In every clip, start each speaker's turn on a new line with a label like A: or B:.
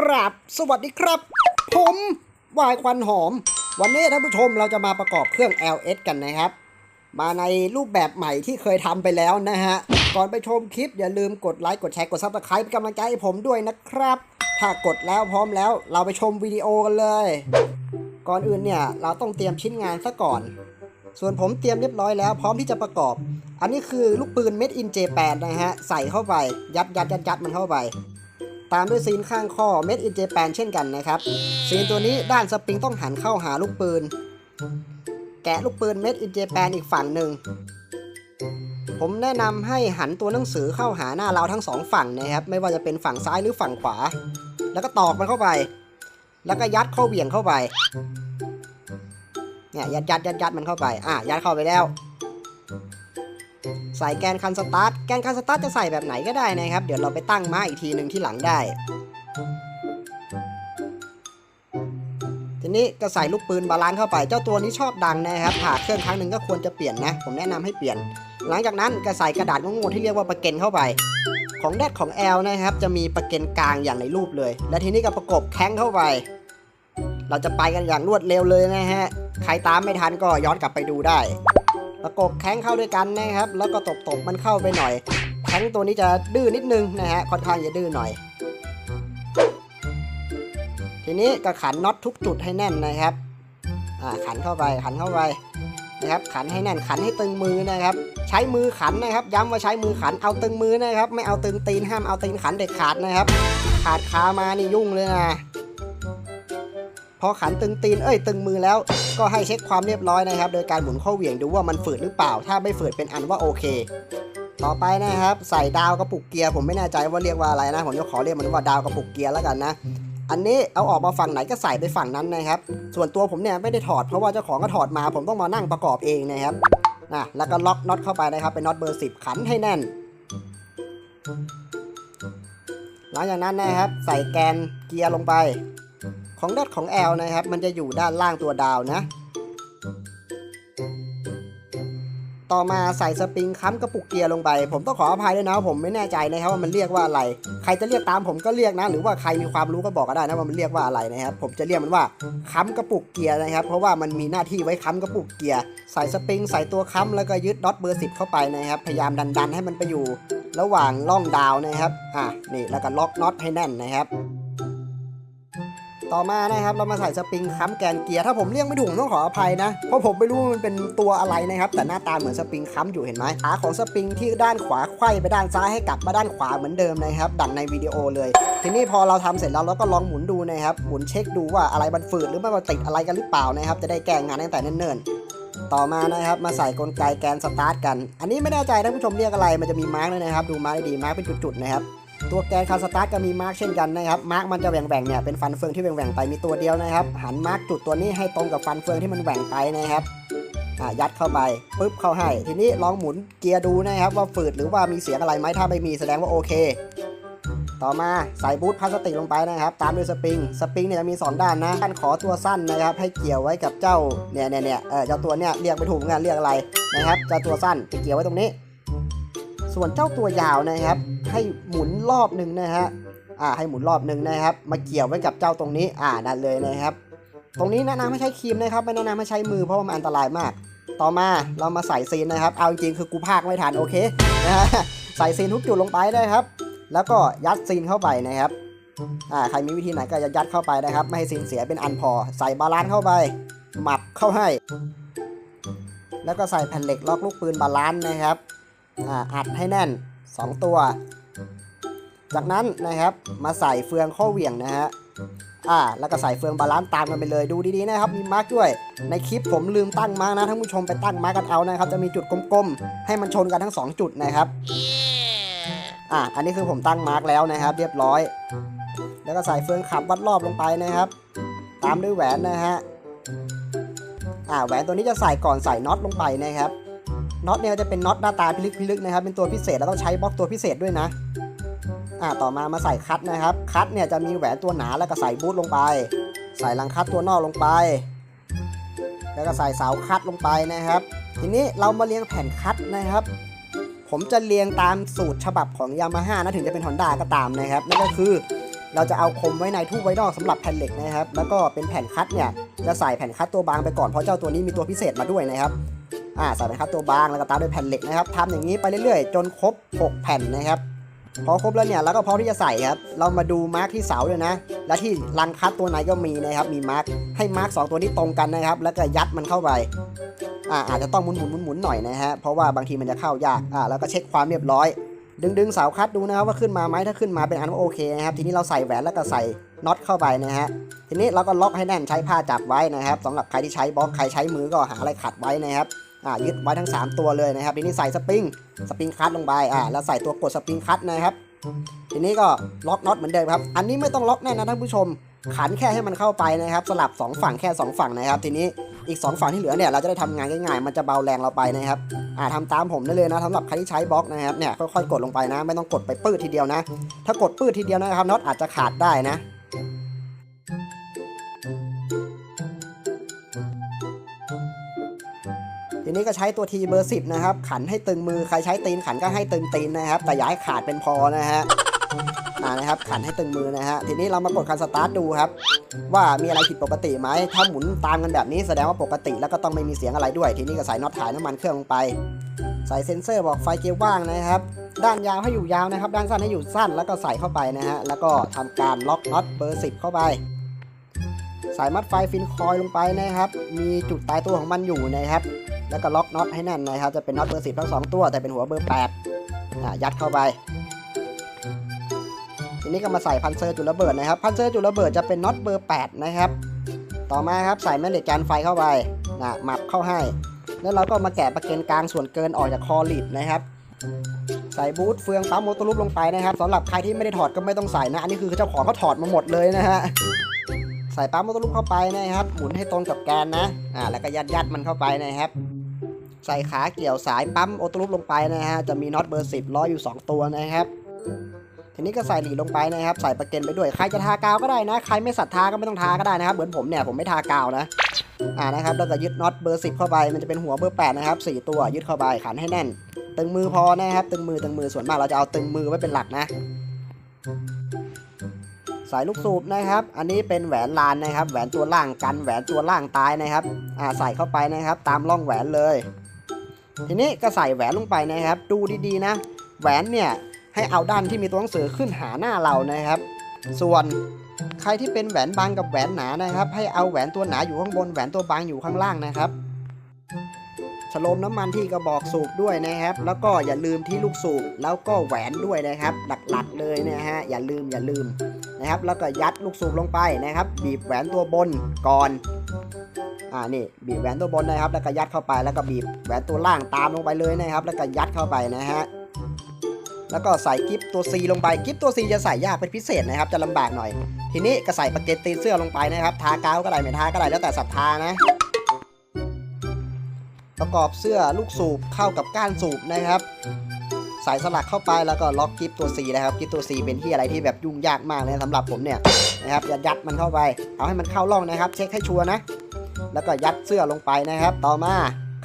A: กราบสวัสดีครับ ผมวายควันหอม วันนี้ท่านผู้ชมเราจะมาประกอบเครื่อง LS กันนะครับ มาในรูปแบบใหม่ที่เคยทำไปแล้วนะฮะ ก่อนไปชมคลิปอย่าลืมกดไลค์กดแชร์กดซับสไครป์เป็นกำลังใจให้ผมด้วยนะครับ ถ้ากดแล้วพร้อมแล้วเราไปชมวิดีโอกันเลย ก่อนอื่นเนี่ยเราต้องเตรียมชิ้นงานซะก่อน ส่วนผมเตรียมเรียบร้อยแล้ว พร้อมที่จะประกอบ อันนี้คือลูกปืน Made in Japan นะฮะใส่เข้าไปยัดยัดยัดยัดมันเข้าไป ตามด้วยซีนข้างข้อ Made in Japan เช่นกันนะครับ ซีนตัวนี้ด้านสปริงต้องหันเข้าหาลูกปืน แกะลูกปืน Made in Japan อีกฝั่งหนึ่ง ผมแนะนำให้หันตัวหนังสือเข้าหาหน้าเราทั้งสองฝั่งนะครับ ไม่ว่าจะเป็นฝั่งซ้ายหรือฝั่งขวา แล้วก็ตอกมันเข้าไป แล้วก็ยัดเข้าเหวี่ยงเข้าไป เนี่ยยัดยัดยัดยัดมันเข้าไป อะยัดเข้าไปแล้ว ใส่แกนคันสตาร์ท แกนคันสตาร์ทจะใส่แบบไหนก็ได้นะครับ เดี๋ยวเราไปตั้งม้าอีกทีหนึ่งที่หลังได้ ทีนี้ก็ใส่ลูกปืนบาลานซ์เข้าไป เจ้าตัวนี้ชอบดังนะครับ ผ่าเครื่องครั้งหนึ่งก็ควรจะเปลี่ยนนะ ผมแนะนำให้เปลี่ยน หลังจากนั้นก็ใส่กระดาษงงๆที่เรียกว่าประเก็นเข้าไป ของแดดของแอลนะครับ จะมีประเก็นกลางอย่างในรูปเลย และทีนี้ก็ประกบแข้งเข้าไป เราจะไปกันอย่างรวดเร็วเลยนะฮะ ใครตามไม่ทันก็ย้อนกลับไปดูได้ ประกบแข้งเข้าด้วยกันนะครับ แล้วก็ตบๆมันเข้าไปหน่อย แข้งตัวนี้จะดื้อนิดนึงนะฮะ ค่อนข้างจะดื้อหน่อย ทีนี้ก็ขันน็อตทุกจุดให้แน่นนะครับ อ่า ขันเข้าไป ขันเข้าไปนะครับ ขันให้แน่น ขันให้ตึงมือนะครับ ใช้มือขันนะครับ ย้ำว่าใช้มือขัน เอาตึงมือนะครับ ไม่เอาตึงตีน ห้ามเอาตีนขันเด็ดขาดนะครับ ขาดขามานี่ยุ่งเลยนะ พอขันตึงตีนเอ้ยตึงมือแล้ว ก็ให้เช็คความเรียบร้อยนะครับ โดยการหมุนข้าเหวี่ยงดูว่ามันฝืดหรือเปล่า ถ้าไม่ฝืดเป็นอันว่าโอเค ต่อไปนะครับ ใส่ดาวกระปุกเกียร์ผมไม่แน่ใจว่าเรียกว่าอะไรนะ ผมจะขอเรียกมันว่าดาวกระปุกเกียร์แล้วกันนะอันนี้เอาออกมาฝั่งไหนก็ใส่ไปฝั่งนั้นนะครับ ส่วนตัวผมเนี่ยไม่ได้ถอดเพราะว่าเจ้าของก็ถอดมา ผมต้องมานั่งประกอบเองนะครับนะแล้วก็ล็อกน็อตเข้าไปนะครับ เป็นน็อตเบอร์10ขันให้แน่น หลังจากนั้นนะครับ ใส่แกนเกียร์ลงไป ของดอทของ L นะครับ มันจะอยู่ด้านล่างตัวดาวนะ ต่อมาใส่สปริงค้ำกระปุกเกียร์ลงไป ผมต้องขออภัยด้วยนะผมไม่แน่ใจนะครับว่ามันเรียกว่าอะไร ใครจะเรียกตามผมก็เรียกนะ หรือว่าใครมีความรู้ก็บอกก็ได้นะว่ามันเรียกว่าอะไรนะครับ ผมจะเรียกมันว่าค้ำกระปุกเกียร์นะครับ เพราะว่ามันมีหน้าที่ไว้ค้ำกระปุกเกียร์ ใส่สปริงใส่ตัวค้ำแล้วก็ยึดน็อตเบอร์สิบเข้าไปนะครับ พยายามดันๆให้มันไปอยู่ระหว่างล่องดาวนะครับ อะ นี่ แล้วก็ล็อกน็อตให้แน่นนะครับ ต่อมานะครับเรามาใส่สปริงค้ำแกนเกียร์ถ้าผมเรียกไม่ถูกต้องขออภัยนะ เพราะผมไม่รู้มันเป็นตัวอะไรนะครับ แต่หน้าตาเหมือนสปริงค้ำอยู่เห็นไหมขาของสปริงที่ด้านขวาไขว้ไปด้านซ้ายให้กลับมาด้านขวาเหมือนเดิมนะครับ ดังในวิดีโอเลย ทีนี้พอเราทำเสร็จแล้วเราก็ลองหมุนดูนะครับหมุนเช็คดูว่าอะไรมันฝืดหรือไม่มันติดอะไรกันหรือเปล่านะครับ จะได้แก้งานตั้งแต่เนิ่นๆต่อมานะครับมาใส่กลไกแกนสตาร์ทกัน อันนี้ไม่แน่ใจท่านผู้ชมเรียกอะไรมันจะมีมาร์กด้วยนะครับ ดูมาร์กดีมาร์กเป็นจุดๆนะครับ ตัวแกนคาสตาร์ก็มีมาร์กเช่นกันนะครับ มาร์กมันจะแหว่งๆเนี่ยเป็นฟันเฟืองที่แหว่งๆไปมีตัวเดียวนะครับ หันมาร์กจุดตัวนี้ให้ตรงกับฟันเฟืองที่มันแหว่งไปนะครับอ่ายัดเข้าไปปุ๊บเข้าให้ ทีนี้ลองหมุนเกียร์ดูนะครับ ว่าฝืดหรือว่ามีเสียงอะไรไหมถ้าไม่มีแสดงว่าโอเค ต่อมาใส่บูทพลาสติกลงไปนะครับ ตามด้วยสปริง สปริงเนี่ยจะมีสองด้านนะด้านขอตัวสั้นนะครับ ให้เกี่ยวไว้กับเจ้าเนี่ยเนี่ยเนี่ยเออเจ้าตัวเนี่ยเรียกไม่ถูกเหมือนกันเรียกอะไรนะครับเจ้าตัวสั้นจะเกี่ยวไว้ตรงนี้ ส่วนเจ้าตัวยาวนะครับ ให้หมุนรอบหนึ่งนะฮะอ่าให้หมุนรอบหนึ่งนะครับ มาเกี่ยวไว้กับเจ้าตรงนี้อ่านั่นเลยนะครับ ตรงนี้แนะนำให้ใช้ครีมนะครับ ไม่แนะนำให้ใช้มือเพราะว่ามันอันตรายมาก ต่อมาเรามาใส่ซีนนะครับ เอาจริงๆคือกูพากไม่ทันโอเคนะฮะใส่ซีนทุกจุดลงไปนะครับ แล้วก็ยัดซีนเข้าไปนะครับอ่าใครมีวิธีไหนก็จะยัดเข้าไปนะครับ ไม่ให้ซีนเสียเป็นอันพอ ใส่บาลานซ์เข้าไปหมับเข้าให้ แล้วก็ใส่แผ่นเหล็กล็อกลูกปืนบาลานซ์นะครับ อ่าอัดให้แน่น 2 ตัว จากนั้นนะครับมาใส่เฟืองข้อเหวี่ยงนะฮะอ่าแล้วก็ใส่เฟืองบาลานซ์ตามกันไปเลยดูดีๆนะครับมีมาร์กด้วย ในคลิปผมลืมตั้งมาร์กนะท่านผู้ชมไปตั้งมาร์กกันเอานะครับจะมีจุดกลมๆ ให้มันชนกันทั้ง 2 จุดนะครับอ่าอันนี้คือผมตั้งมาร์กแล้วนะครับ เรียบร้อย แล้วก็ใส่เฟืองขับวัดรอบลงไปนะครับ ตามด้วยแหวนนะฮะอ่าแหวนตัวนี้จะใส่ก่อนใส่น็อตลงไปนะครับ น็อตเนี่ยจะเป็นน็อตหน้าตาพิลึกพิลึกนะครับ เป็นตัวพิเศษแล้วต้องใช้บล็อกตัวพิเศษด้วยนะอ่าต่อมามาใส่คัตนะครับ คัตเนี่ยจะมีแหวนตัวหนาแล้วก็ใส่บูทลงไป ใส่รังคัตตัวนอกลงไป แล้วก็ใส่เสาคัตลงไปนะครับ ทีนี้เรามาเรียงแผ่นคัตนะครับ ผมจะเรียงตามสูตรฉบับของยามาฮ่านะถึงจะเป็นฮอนด้าก็ตามนะครับนั่นก็คือเราจะเอาคมไว้ในทูบไว้นอกสำหรับแผ่นเหล็กนะครับ แล้วก็เป็นแผ่นคัดเนี่ยจะใส่แผ่นคัดตัวบางไปก่อนเพราะเจ้าตัวนี้มีตัวพิเศษมาด้วยนะครับ อ่าใส่แผ่นคัดตัวบางแล้วก็ตามด้วยแผ่นเหล็กนะครับทำอย่างนี้ไปเรื่อยๆ จนครบ 6 แผ่นนะครับพอครบแล้วเนี่ยเราก็พร้อมที่จะใส่ครับ เรามาดูมาร์กที่เสาเลยนะ และที่รังคัดตัวไหนก็มีนะครับ มีมาร์กให้มาร์กสองตัวนี้ตรงกันนะครับ แล้วก็ยัดมันเข้าไป อ่าอาจจะต้องหมุนหมุนหมุนหมุนหน่อยนะฮะ เพราะว่าบางทีมันจะเข้ายาก อ่าแล้วก็เช็คความเรียบร้อย ดึงดึงเสาคัดดูนะครับว่าขึ้นมาไหมถ้าขึ้นมาเป็นอันว่าโอเคนะครับ ทีนี้เราใส่แหวนแล้วก็ใส่น็อตเข้าไปนะฮะ ทีนี้เราก็ล็อกให้แน่นใช้ผ้าจับไว้นะครับสำหรับใครที่ใช้บล็อกใครใช้มือก็หาอะไรขัดไว้นะครับ อ่ายึดไว้ทั้ง 3 ตัวเลยนะครับทีนี้ใส่สปริงสปริงคัดลงไปอ่าแล้วใส่ตัวกดสปริงคัดนะครับทีนี้ก็ล็อกน็อตเหมือนเดิมครับ อันนี้ไม่ต้องล็อกแน่นนะท่านผู้ชม ขันแค่ให้มันเข้าไปนะครับ สลับ 2 ฝั่งแค่ 2 ฝั่งนะครับ ทีนี้อีก 2 ฝั่งที่เหลือเนี่ยเราจะได้ทำงานง่ายๆ มันจะเบาแรงเราไปนะครับ อ่าทำตามผมได้เลยนะสำหรับใครที่ใช้บล็อกนะครับเนี่ยค่อยๆกดลงไปนะ ไม่ต้องกดไปปื้ดทีเดียวนะ ถ้ากดปื้ดทีเดียวนะครับน็อตอาจจะขาดได้นะ นี้ก็ใช้ตัวทีเบอร์สิบนะครับ ขันให้ตึงมือใครใช้ตีนขันก็ให้ตึงตีนนะครับ แต่อย่าให้ขาดเป็นพอนะฮะอ่านะครับขันให้ตึงมือนะฮะทีนี้เรามากดคันสตาร์ทดูครับ ว่ามีอะไรผิดปกติไหมถ้าหมุนตามกันแบบนี้แสดงว่าปกติแล้วก็ต้องไม่มีเสียงอะไรด้วย ทีนี้ก็ใส่น็อตถ่ายน้ำมันเครื่องลงไปใส่เซ็นเซอร์บอกไฟเกียร์ว่างนะครับ ด้านยาวให้อยู่ยาวนะครับ ด้านสั้นให้อยู่สั้นแล้วก็ใส่เข้าไปนะฮะแล้วก็ทำการล็อกน็อตเบอร์10เข้าไปใส่มัดไฟฟินคอยล์ลงไปนะครับ มีจุดตายตัวของมันอยู่นะครับ แล้วก็ล็อกน็อตให้แน่นนะครับ จะเป็นน็อตเบอร์10ทั้งสองตัว แต่เป็นหัวเบอร์8อะยัดเข้าไป ทีนี้ก็มาใส่พันเซอร์จุดระเบิดนะครับ พันเซอร์จุดระเบิดจะเป็นน็อตเบอร์8นะครับ ต่อมาครับใส่แม่เหล็กแกนไฟเข้าไปนะหมับเข้าให้ แล้วเราก็มาแกะประเกนกลางส่วนเกินออกจากคอลิดนะครับใส่บูทเฟืองปั๊มโมตอรูปลงไปนะครับสำหรับใครที่ไม่ได้ถอดก็ไม่ต้องใส่นะ อันนี้คือเจ้าของเขาถอดมาหมดเลยนะฮะใส่ปั๊มโมตอรูปเข้าไปนะครับหมุนให้ตรงกับแกนนะอ่าแล้วก็ยัดยัดมันเข้าไปนะครับ ใส่ขาเกี่ยวสายปั๊มโอตอรูปลงไปนะฮะ จะมีน็อตเบอร์ 10ล้ออยู่ 2 ตัวนะครับทีนี้ก็ใส่หลีลงไปนะครับ ใส่ประเก็นไปด้วย ใครจะทากาวก็ได้นะ ใครไม่ศรัทธาก็ไม่ต้องทาก็ได้นะครับ เหมือนผมเนี่ย ผมไม่ทากาวนะ อ่านะครับ แล้วก็ยึดน็อตเบอร์ 10 เข้าไป มันจะเป็นหัวเบอร์ 8 นะครับสี่ตัวยึดเข้าไปขันให้แน่น ตึงมือพอนะครับ ตึงมือตึงมือส่วนมากเราจะเอาตึงมือไว้เป็นหลักนะ สายลูกสูบนะครับ อันนี้เป็นแหวนลานนะครับ แหวนตัวล่างกัน แหวนตัวล่างตายนะครับ อ่า ใส่เข้าไปนะครับ ตามร่องแหวนเลย ทีนี้ก็ใส่แหวนลงไปนะครับ ดูดีๆนะ แหวนเนี่ยให้เอาด้านที่มีตัวหนังสือขึ้นหาหน้าเรานะครับ ส่วนใครที่เป็นแหวนบางกับแหวนหนานะครับ ให้เอาแหวนตัวหนาอยู่ข้างบนแหวนตัวบางอยู่ข้างล่างนะครับฉโลมน้ำมันที่กระบอกสูบด้วยนะครับ แล้วก็อย่าลืมที่ลูกสูบแล้วก็แหวนด้วยนะครับ หลักๆเลยนะฮะอย่าลืมอย่าลืมนะครับ แล้วก็ยัดลูกสูบลงไปนะครับ บีบแหวนตัวบนก่อน อ่านี่บีบแหวนตัวบนนะครับ แล้วก็ยัดเข้าไปแล้วก็บีบแหวนตัวล่างตามลงไปเลยนะครับ แล้วก็ยัดเข้าไปนะฮะแล้วก็ใส่กิฟตัว C ลงไปกิฟตัว C จะใส่ยากเป็นพิเศษนะครับ จะลำบากหน่อย ทีนี้ก็ใส่ประเก็ตตีนเสื้อลงไปนะครับ ทากาวก็ได้ไม่ทาก็ได้แล้วแต่ศรัทธานะ ประกอบเสื้อลูกสูบเข้ากับก้านสูบนะครับใส่สลักเข้าไปแล้วก็ล็อกกิฟตัว C นะครับกิฟตัว C เป็นที่อะไรที่แบบยุ่งยากมากเลยสำหรับผมเนี่ยนะครับยัดยัดมันเข้าไป เอาให้มันเข้าร่องนะครับ เช็คให้ชัวร์นะ แล้วก็ยัดเสื้อลงไปนะครับ ต่อมา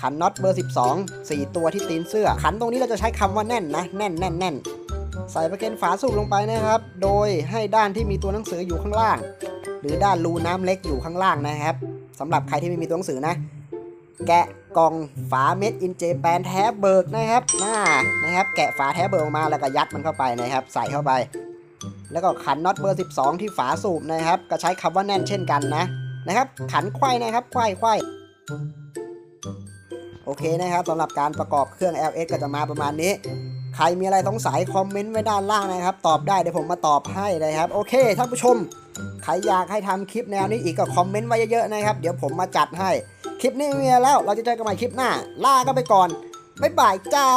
A: ขันน็อตเบอร์ 12 4 ตัวที่ตีนเสื้อ ขันตรงนี้เราจะใช้คำว่าแน่นนะ แน่นแน่นแน่นใส่ประเกนฝาสูบลงไปนะครับ โดยให้ด้านที่มีตัวหนังสืออยู่ข้างล่าง หรือด้านรูน้ำเล็กอยู่ข้างล่างนะครับสำหรับใครที่ไม่มีตัวหนังสือนะ แกะกล่องฝาเม็ดอินเจแปนแท้เบิกนะครับน้านะครับ แกะฝาแท้เบิกออกมาแล้วก็ยัดมันเข้าไปนะครับ ใส่เข้าไป แล้วก็ขันน็อตเบอร์ 12 ที่ฝาสูบนะครับ ก็ใช้คำว่าแน่นเช่นกันนะ นะครับ ขันไขว้นะครับไขว้ไขว้โอเคนะครับสำหรับการประกอบเครื่อง LS ก็จะมาประมาณนี้ ใครมีอะไรสงสัยคอมเมนต์ไว้ด้านล่างนะครับ ตอบได้เดี๋ยวผมมาตอบให้นะครับ โอเคท่านผู้ชม ใครอยากให้ทำคลิปแนวนี้อีกก็คอมเมนต์ไว้เยอะๆนะครับ เดี๋ยวผมมาจัดให้ คลิปนี้มีแล้ว เราจะเจอกันใหม่คลิปหน้า ลากันไปก่อน บ๊ายบายจ้า